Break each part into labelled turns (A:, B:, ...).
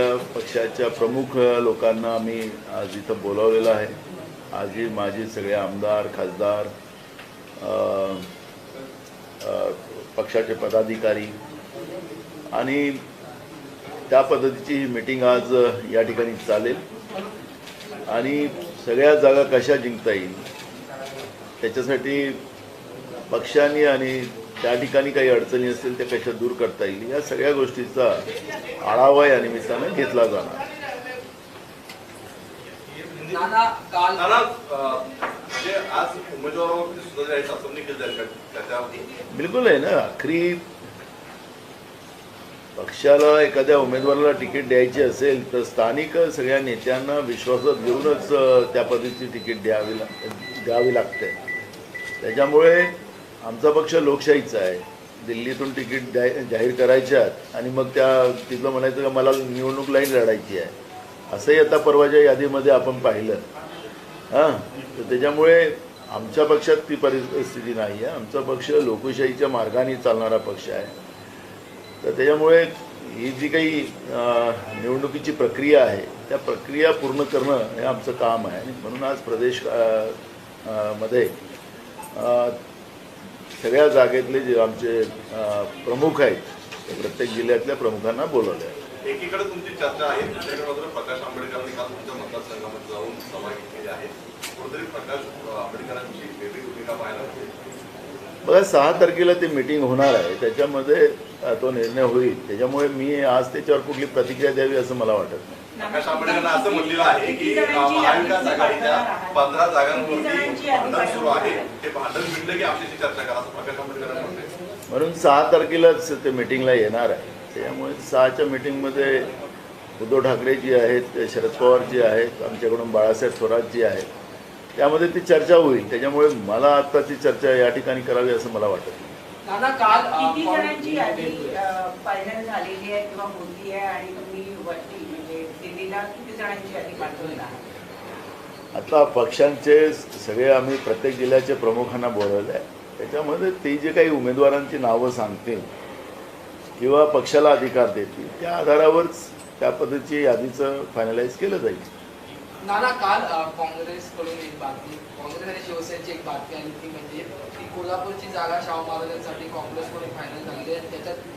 A: पक्षाच्या प्रमुख लोकांना मी आज इथं बोलावलेलं आहे. आजही माझे सगळे आमदार खासदार पक्षाचे पदाधिकारी आणि त्या पद्धतीची ही मीटिंग आज या ठिकाणी चालेल. आणि सगळ्या जागा कशा जिंकता येईल त्याच्यासाठी पक्षांनी आणि त्या ठिकाणी काही अडचणी असतील त्या कशा दूर करता येईल? या सगळ्या गोष्टीचा आढावा या निमित्तानं घेतला जाणार.
B: नाना काल
C: नाना अं, म्हणजे
A: बिलकुल आहे ना. आखरी पक्षाला एखाद्या उमेदवाराला तिकीट द्यायची असेल तर स्थानिक सगळ्या नेत्यांना विश्वासात घेऊनच त्या पद्धतीची तिकीट द्यावी द्यावी लागते. त्याच्यामुळे आमचा पक्ष लोकशाहीचा आहे. दिल्लीतून तिकीट जाहीर करायच्यात आणि मग त्या तिथलं म्हणायचं का मला निवडणूक लाईन लढायची आहे. असंही आता परवाच्या यादीमध्ये आपण पाहिलं. हां तर त्याच्यामुळे आमच्या पक्षात ती परिस्थिती नाही आहे. आमचा पक्ष लोकशाहीच्या मार्गाने चालणारा पक्ष आहे. तर त्याच्यामुळे ही जी काही निवडणुकीची प्रक्रिया आहे त्या प्रक्रिया पूर्ण करणं हे आमचं काम आहे. आणि म्हणून आज प्रदेशमध्ये सगळ्या जागेतले जे आमचे प्रमुख आहेत ते प्रत्येक जिल्ह्यातल्या प्रमुखांना बोलवले आहे
C: एकीकडे तुमची चर्चा आहे दुसरीकडे मात्र प्रकाश आंबेडकरांनी काल तुमच्या मतदारसंघामध्ये जाऊन सभा घेतलेली आहे. कुठेतरी प्रकाश आंबेडकरांची वेगळी भूमिका पाहायला मिळते.
A: बघा सहा तारखेला ते मिटिंग होणार आहे. त्याच्यामध्ये तो निर्णय होईल. त्याच्यामुळे मी आज त्याच्यावर कुठली प्रतिक्रिया द्यावी असं मला वाटत नाही.
C: प्रकाश आंबेडकरांना असं म्हणलेलं आहे की अं, महाविकास आघाडीच्या पंधरा जागांवरती भांडण सुरू आहे. ते भांडण मिटलं की आपल्याशी चर्चा करा असं प्रकाश आंबेडकरांना म्हणते
A: म्हणून सहा तारखेलाच ते मिटिंगला येणार आहे. त्यामुळे सहाच्या मिटिंगमध्ये उद्धव ठाकरे जी आहेत शरद पवार जी आहेत आमच्याकडून बाळासाहेब थोरात जी आहेत त्यामध्ये ती चर्चा होईल. त्याच्यामुळे मला आता ती चर्चा या ठिकाणी करावी असं मला वाटत. नाही
B: नाना काल
D: किती जणांची यादी फायनल झालेली आहे किंवा होती आहे आणि तुम्ही वरती म्हणजे दिल्लीला किती जणांची यादी?
A: आता पक्षांचे सगळे आम्ही प्रत्येक जिल्ह्याचे प्रमुखांना बोलवले आहे त्याच्यामध्ये ते जे काही उमेदवारांची नावं सांगतील किंवा पक्षाला अधिकार देतील त्या आधारावरच त्या पद्धतीची यादीचं फायनलाइज केलं जाईल.
B: नाना काल काँग्रेसकडून एक बातमी काँग्रेस आणि शिवसेनेची एक बातमी आली ती म्हणजे की कोल्हापूरची जागा शाहू महाराजांसाठी काँग्रेसकडून फायनल झालेली आहे. त्याच्यात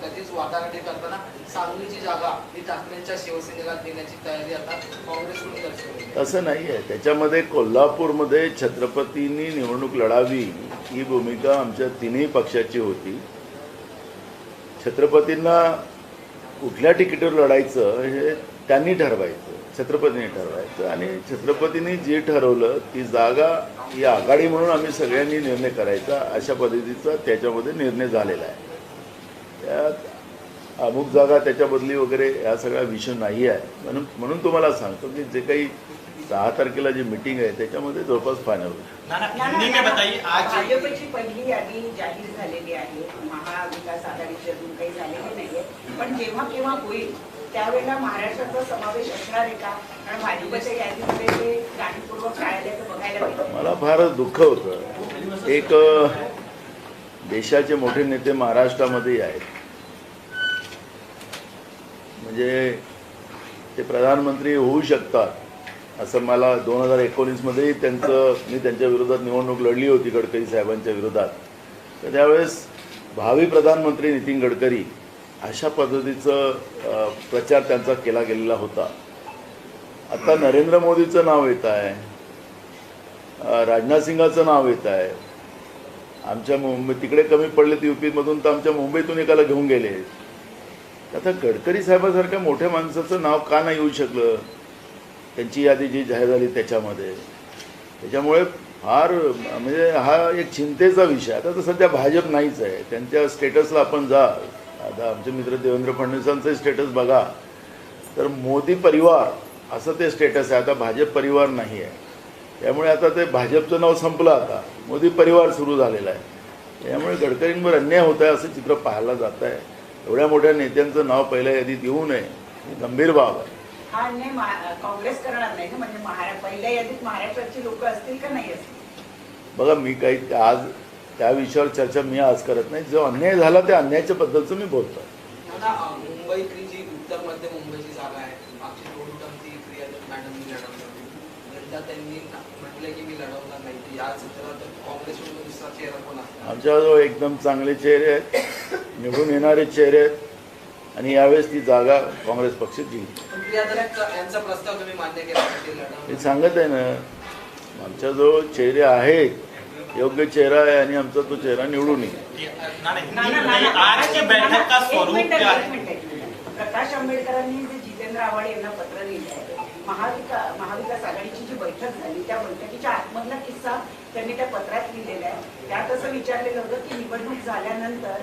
B: त्याचीच वाटाघाटी करताना सांगलीची जागा ही ठाकरेंच्या शिवसेनेला देण्याची तयारी आता काँग्रेसकडून दर्शवली
A: तसं नाही आहे त्याच्यामध्ये कोल्हापूरमध्ये छत्रपतींनी निवडणूक लढावी ही भूमिका आमच्या तिन्ही पक्षाची होती. छत्रपतींना कुठल्या तिकीटवर लढायचं हे त्यांनी ठरवायचं. छत्रपतींनी ठरवायचं आणि छत्रपतींनी जे ठरवलं ती जागा ही आघाडी म्हणून आम्ही सगळ्यांनी निर्णय करायचा अशा पद्धतीचा त्याच्यामध्ये निर्णय झालेला आहे. त्यात अमुक जागा त्याच्या बदली वगैरे हा सगळा विषय नाही आहे म्हणून म्हणून तुम्हाला सांगतो की जे काही सहा तारखेला जी मिटिंग आहे त्याच्यामध्ये जवळपास फायनल होईल.
D: भाजपची पहिली यादी जाहीर झालेली आहे. महाविकास आघाडीची अजून काही झालेली नाहीये. पण जेव्हा केव्हा होईल त्यावेळेला महाराष्ट्राचा समावेश असणार आहे का? कारण भाजपच्या यादीमध्ये ते जाणीवपूर्वक बघायला मिळतं
A: मला फार दुःख होतं. एक देशाचे मोठे नेते महाराष्ट्रामध्ये आहेत. म्हणजे ते प्रधानमंत्री होऊ शकतात असं मला दोन हजार एकोणीसमध्येही त्यांचं मी त्यांच्या विरोधात निवडणूक लढली होती गडकरी साहेबांच्या विरोधात. तर त्यावेळेस भावी प्रधानमंत्री नितीन गडकरी अशा पद्धतीचं प्रचार त्यांचा केला गेलेला होता. आता नरेंद्र मोदीचं नाव येत आहे. राजनाथ सिंगाचं नाव येत आहे. आमच्या मुंबई तिकडे कमी पडले ते युपीमधून तर आमच्या मुंबईतून एकाला घेऊन गेले. आता गडकरी साहेबासारख्या मोठ्या माणसाचं नाव का नाही येऊ शकलं? त्यांची यादी जी जाहीर झाली त्याच्यामध्ये. त्याच्यामुळे फार म्हणजे हा एक चिंतेचा विषय. आता तर सध्या भाजप नाहीच आहे. त्यांच्या स्टेटसला आपण जा आता आमचे मित्र देवेंद्र फडणवीसांचं स्टेटस बघा. तर मोदी परिवार असं ते स्टेटस आहे. आता भाजप परिवार नाही आहे. त्यामुळे आता ते भाजपचं नाव संपलं आता. मोदी परिवार सुरू झालेला आहे. त्यामुळे गडकरींवर अन्याय होत आहे असं चित्र पाहायला जात आहे. एवढ्या मोठ्या नेत्यांचं नाव पहिल्या यादीत येऊ नये. ही गंभीर बाब आहे.
D: काँग्रेस करणार नाही म्हणजे महारा पहिल्या यादीत महाराष्ट्राची लोक असतील का नाही
A: बघा मी काही आज त्या विषयावर चर्चा मी आज करत नाही. जो अन्याय झाला त्या अन्यायाच्या बद्दलचं मी बोलतो
B: नाना अ, मुंबईतली जी उत्तर मध्य मुंबईची जागा आहे. मागची दोन टर्म ती प्रिया मॅडमनी लढवली होती यंदा त्यांनी म्हटलंय की मी लढवणार नाही. तर या चित्रात काँग्रेसमधून दुसरा चेहरा कोण असणार
A: आमच्याजवळ एकदम चांगले चेहरे आहेत. निवडून येणारे चेहरे आहेत. आणि यावेळेस ती जागा काँग्रेस पक्ष जिंकली. मी सांगत आहे ना आमच्याजवळ चेहरे आहेत. योग्य चेहरा आहे आणि आमचा तो चेहरा निवडून येईल.
D: प्रकाश आंबेडकरांनी जे जितेंद्र आव्हाड यांना पत्र लिहिलं आहे महाविका महाविकास आघाडीची जी बैठक झाली त्या बैठकीच्या आतमधला किस्सा त्यांनी त्या पत्रात लिहिलेला आहे. त्यात असं विचारलेलं होतं की निवडणूक झाल्यानंतर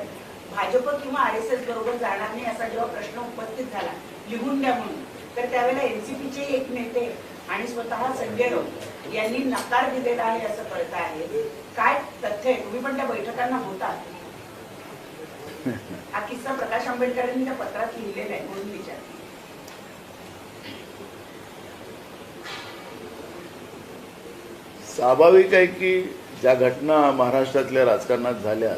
D: भाजप किंवा आर एस एस बरोबर जाणार नाही असा जेव्हा प्रश्न उपस्थित झाला लिहून द्या म्हणून. तर त्यावेळेला एनसीपीचे एक नेते आणि स्वतः संजय राऊत यांनी नकार दिलेला आहे असं कळत आहे. काय तथ्य आहे? तुम्ही पण त्या बैठकांना होता. हा किस्सा प्रकाश आंबेडकरांनी त्या पत्रात लिहिलेला आहे म्हणून विचार
A: स्वाभाविक आहे की ज्या घटना महाराष्ट्रातल्या राजकारणात झाल्या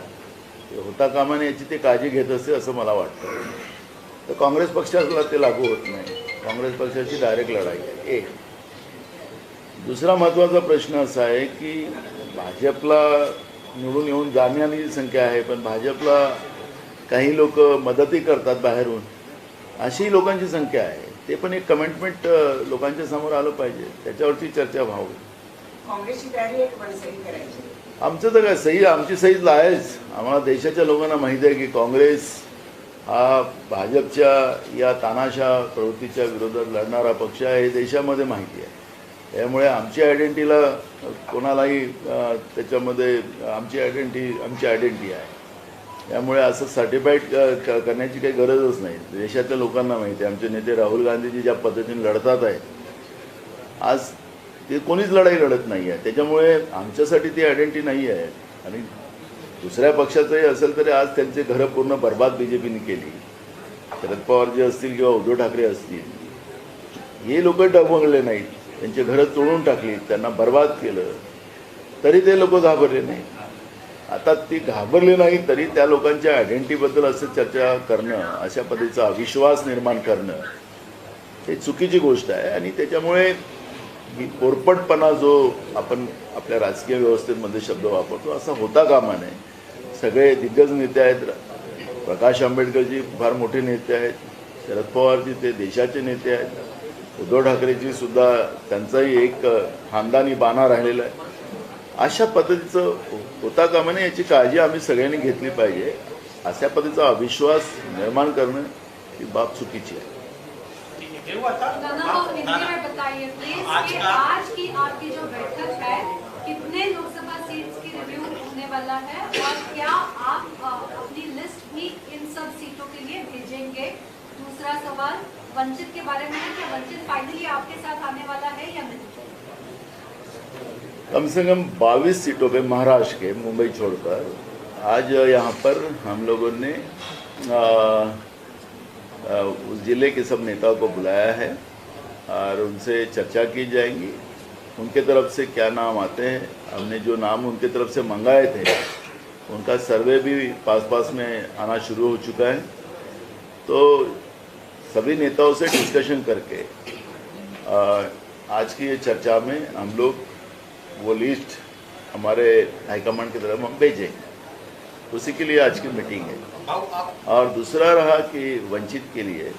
A: होता कामाने याची ते काळजी घेत असते असं मला वाटतं. तर काँग्रेस पक्षाला ते लागू होत नाही. काँग्रेस पक्षाची डायरेक्ट लढाई आहे. एक. दुसरा महत्त्वाचा प्रश्न असा आहे की भाजपला निवडून येऊन जाण्याची संख्या आहे पण भाजपला काही लोक मदतही करतात बाहेरून. अशी लोकांची संख्या आहे. ते पण एक कमेंटमेंट लोकांच्या समोर आलं पाहिजे. त्याच्यावरती चर्चा व्हावी. आमचं तर काय सही आमची सहीच आहेच. आम्हाला देशाच्या लोकांना माहिती आहे की काँग्रेस हा भाजपच्या या तानाशा प्रवृत्तीच्या विरोधात लढणारा पक्ष आहे हे देशामध्ये माहिती आहे. त्यामुळे आमची आयडेंटिटीला कोणालाही त्याच्यामध्ये आमची आयडेंटिटी आमची आयडेंटिटी आहे. त्यामुळे असं सर्टिफाईड क करण्याची काही गरजच नाही. देशातल्या लोकांना माहिती आहे. आमचे नेते राहुल गांधीजी ज्या पद्धतीने लढतात आहेत आज ते कोणीच लढाई लढत नाही आहे. त्याच्यामुळे आमच्यासाठी ती आयडेंटिटी नाही आहे. आणि दुसऱ्या पक्षाचंही असेल तरी आज त्यांचे घरं पूर्ण बर्बाद बी जे पीने केली. शरद पवार जे असतील किंवा उद्धव ठाकरे असतील हे लोक डबंगले नाहीत. त्यांचे घरं तोडून टाकली त्यांना बर्बाद केलं तरी ते लोक घाबरले नाही. आता ती घाबरले नाही तरी त्या लोकांच्या आयडेंटिटीबद्दल असं चर्चा करणं अशा पद्धतीचा अविश्वास निर्माण करणं हे चुकीची गोष्ट आहे. आणि त्याच्यामुळे ही पोरपटपणा जो आपण आपल्या राजकीय व्यवस्थेमध्ये शब्द वापरतो असा होता कामा नये. सगळे दिग्गज नेते आहेत. प्रकाश आंबेडकरजी फार मोठे नेते आहेत. शरद पवारजी ते देशाचे नेते आहेत. उद्धव ठाकरेची सुद्धा त्यांचाही एक खानदानी बाणा राहिलेला आहे. अशा पद्धतीचं होता कामा नये याची काळजी आम्ही सगळ्यांनी घेतली पाहिजे. अशा पद्धतीचा अविश्वास निर्माण करणं ही बाब चुकीची आहे.
E: वाला है और क्या आप अपनी लिस्ट भी इन सब सीटों के लिए भेजेंगे? दूसरा सवाल वंचित के बारे में है क्या वंचित फाइनली आपके साथ आने वाला है या नहीं?
A: कम से कम 22 सीटों पे महाराष्ट्र के मुंबई छोड़कर। आज यहाँ पर हम लोगों ने आ, आ, उस ज़िले के सब नेताओं को बुलाया है और उनसे चर्चा की जाएगी। उनके तरफ़ से क्या नाम आते हैं? हमने जो नाम उनके तरफ़ से मंगाए थे उनका सर्वे भी पास पास में आना शुरू हो चुका है। तो सभी नेताओं से डिस्कशन करके आज की ये चर्चा में हम लोग वो लिस्ट हमारे हाईकमांड की तरफ़ हम भेजेंगे। उसी के लिए आज की मीटिंग है। और दूसरा रहा कि वंचित के लिए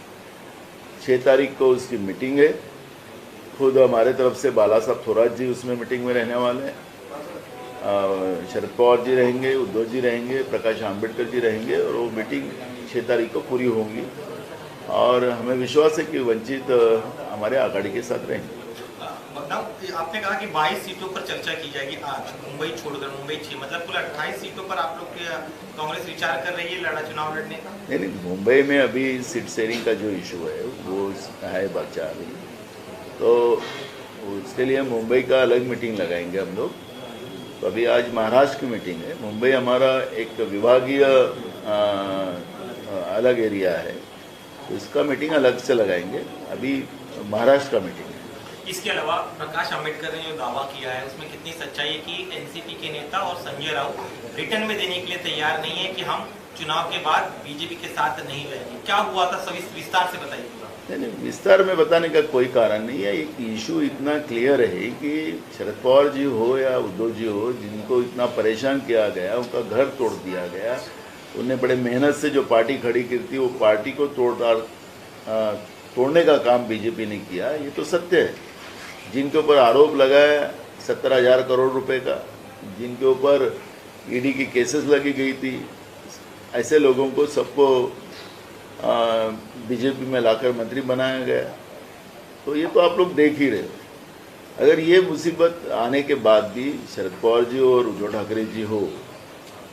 A: छः तारीख को उसकी मीटिंग है। खुद हमारे तरफ़ से बाला साहब थोराज जी उसमें मीटिंग में रहने वाले हैं। शरद पवार जी रहेंगे, उद्धव जी रहेंगे, प्रकाश आम्बेडकर जी रहेंगे और वो मीटिंग छः तारीख को पूरी होंगी। और हमें विश्वास है कि वंचित हमारे आघाड़ी के साथ रहेंगे।
F: आपने कहा कि 22 सीटों पर चर्चा की जाएगी आज मुंबई छोड़कर मुंबई छह मतलब कुल 28 सीटों पर आप लोग कांग्रेस विचार कर रही है लड़ा चुनाव लड़ने का?
A: नहीं नहीं मुंबई में अभी सीट शेयरिंग का जो इशू है वो है बच्चा अभी तो उसके लिए मुंबई का अलग मीटिंग लगाएँगे हम लोग। तो अभी आज महाराष्ट्र की मीटिंग है। मुंबई हमारा एक विभागीय अलग एरिया है। तो इसका मीटिंग अलग से लगाएँगे। अभी महाराष्ट्र का मीटिंग है।
F: इसके अलावा प्रकाश आंबेडकर ने जो दावा किया है उसमें कितनी सच्चाई है कि एनसीपी के नेता और संजय राउत रिटर्न में देने के लिए तैयार नहीं है कि हम चुनाव के बाद बीजेपी के साथ नहीं रहेंगे। क्या हुआ था? सविस विस्तार से बताइए।
A: नहीं नहीं विस्तार में बताने का कोई कारण नहीं है। एक इशू इतना क्लियर है कि शरद पवार जी हो या उद्धव जी हो जिनको इतना परेशान किया गया उनका घर तोड़ दिया गया उन्हें बड़े मेहनत से जो पार्टी खड़ी की थी, वो पार्टी को तोड़दार तोड़ने का काम बीजेपी ने किया, ये तो सत्य है। जिनके ऊपर आरोप लगाया सत्तर हज़ार करोड़ रुपए का, जिनके ऊपर ईडी की केसेस लगी गई थी, ऐसे लोगों को सबको बीजेपी में लाकर मंत्री बनाया गया। तो ये तो आप लोग देख ही रहे हो। अगर ये मुसीबत आने के बाद भी शरद पवार जी और उद्धव ठाकरे जी हो,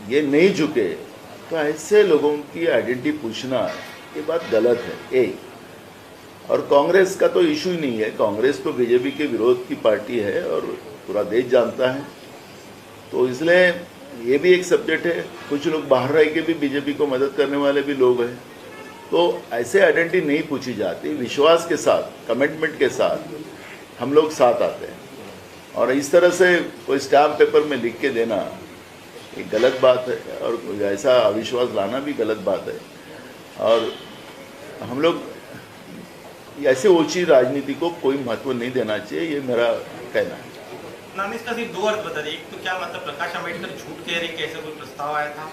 A: ये नहीं झुके तो ऐसे लोगों की आइडेंटिटी पूछना ये बात गलत है एक और कांग्रेस का तो इशू ही नहीं है। कांग्रेस तो बीजेपी के विरोध की पार्टी है और पूरा देश जानता है। तो इसलिए ये भी एक सब्जेक्ट है। कुछ लोग बाहर रह के भी बीजेपी को मदद करने वाले भी लोग हैं। तो ऐसे आइडेंटिटी नहीं पूछी जाती। विश्वास के साथ कमिटमेंट के साथ हम लोग साथ आते हैं। और इस तरह से कोई स्टाम्प पेपर में लिख के देना ये गलत बात है और ऐसा अविश्वास लाना भी गलत बात है। और हम लोग ऐसे ओछी राजनीति को कोई महत्व नहीं देना चाहिए ये मेरा कहना है।
F: नाम इसका सिर्फ़ दो अर्थ बता दें एक तो क्या मतलब प्रकाश अंबेडकर झूठ कह रहे कि ऐसा कोई प्रस्ताव आया था?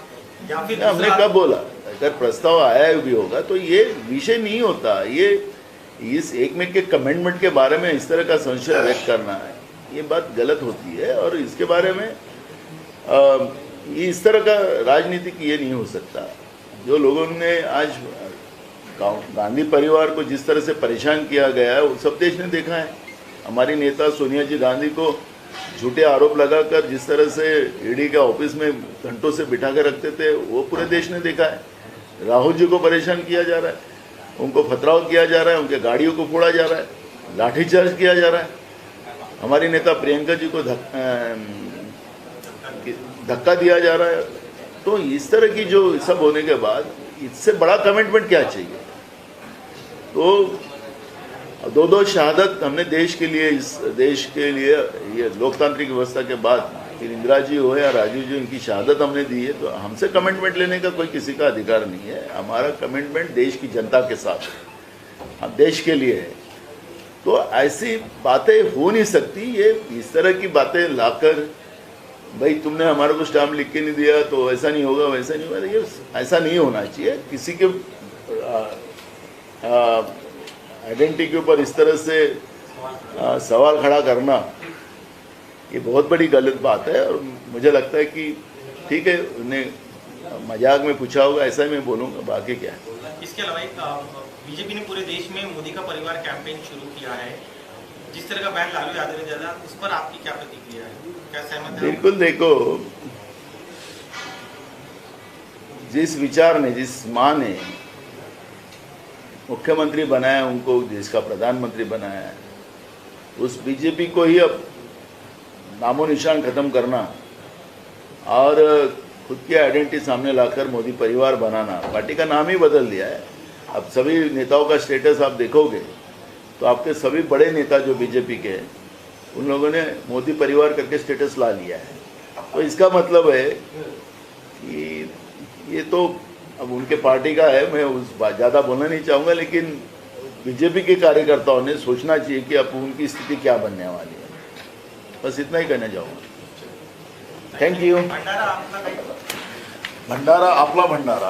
F: या फिर
A: हमने कब बोला? अगर प्रस्ताव आया भी होगा तो ये विषय नहीं होता। ये इस एक में के कमेंटमेंट के बारे में इस तरह का संशय व्यक्त करना है। ये बात गलत होती है और इसके बारे में अ, इस तरह का राजनीतिक ये नहीं हो सकता। जो लोगों ने आज गांधी परिवार को जिस तरह से परेशान किया गया है, वो सब देश ने देखा है। हमारी नेता सोनिया जी गांधी को झूठे आरोप लगाकर जिस तरह से ईडी के ऑफ़िस में घंटों से बिठा कर रखते थे, वो पूरे देश ने देखा है। राहुल जी को परेशान किया जा रहा है, उनको फतराव किया जा रहा है, उनके गाड़ियों को फोड़ा जा रहा है, लाठीचार्ज किया जा रहा है। हमारी नेता प्रियंका जी को धक्का दिया जा रहा है। तो इस तरह की जो सब होने के बाद इससे बड़ा कमिटमेंट क्या चाहिए? तो दो दो शहादत हमने देश के लिए, इस देश के लिए, ये लोकतांत्रिक व्यवस्था के बाद फिर इंदिरा जी हो या राजीव जी, उनकी शहादत हमने दी है। तो हमसे कमिटमेंट लेने का कोई किसी का अधिकार नहीं है। हमारा कमिटमेंट देश की जनता के साथ है। हम देश के लिए है। तो ऐसी बातें हो नहीं सकती। ये इस तरह की बातें लाकर भाई तुमने हमारे को स्टाम्प लिख के नहीं दिया तो ऐसा नहीं होगा वैसा नहीं होगा। ये ऐसा नहीं होना चाहिए। किसी के आइडेंटिटी के ऊपर इस तरह से आ, सवाल खड़ा करना ये बहुत बड़ी गलत बात है। और मुझे लगता है कि ठीक है उन्हें मज़ाक में पूछा होगा ऐसा ही मैं बोलूँगा बाकी क्या है।
F: इसके अलावा बीजेपी ने पूरे देश में मोदी का परिवार कैंपेन शुरू किया है। जिस तरह का बयान लालू यादव ने उस पर आपकी क्या प्रतिक्रिया है? क्या सहमत है
A: बिल्कुल देखो, जिस विचार ने, जिस माँ ने मुख्यमंत्री बनाया, उनको देश का प्रधानमंत्री बनाया, उस बीजेपी को ही अब नामो निशान खत्म करना और खुद की आइडेंटिटी सामने लाकर मोदी परिवार बनाना, पार्टी का नाम ही बदल दिया है। अब सभी नेताओं का स्टेटस आप देखोगे तो आपके सभी बड़े नेता जो बीजेपी के हैं उन लोगों ने मोदी परिवार करके स्टेटस ला लिया है। तो इसका मतलब है कि ये तो अब उनके पार्टी का है मैं उस बात ज़्यादा बोलना नहीं चाहूँगा लेकिन बीजेपी के कार्यकर्ताओं ने सोचना चाहिए कि अब उनकी स्थिति क्या बनने वाली है। बस इतना ही कहना चाहूँगा। थैंक यू
F: भंडारा
A: आपला भंडारा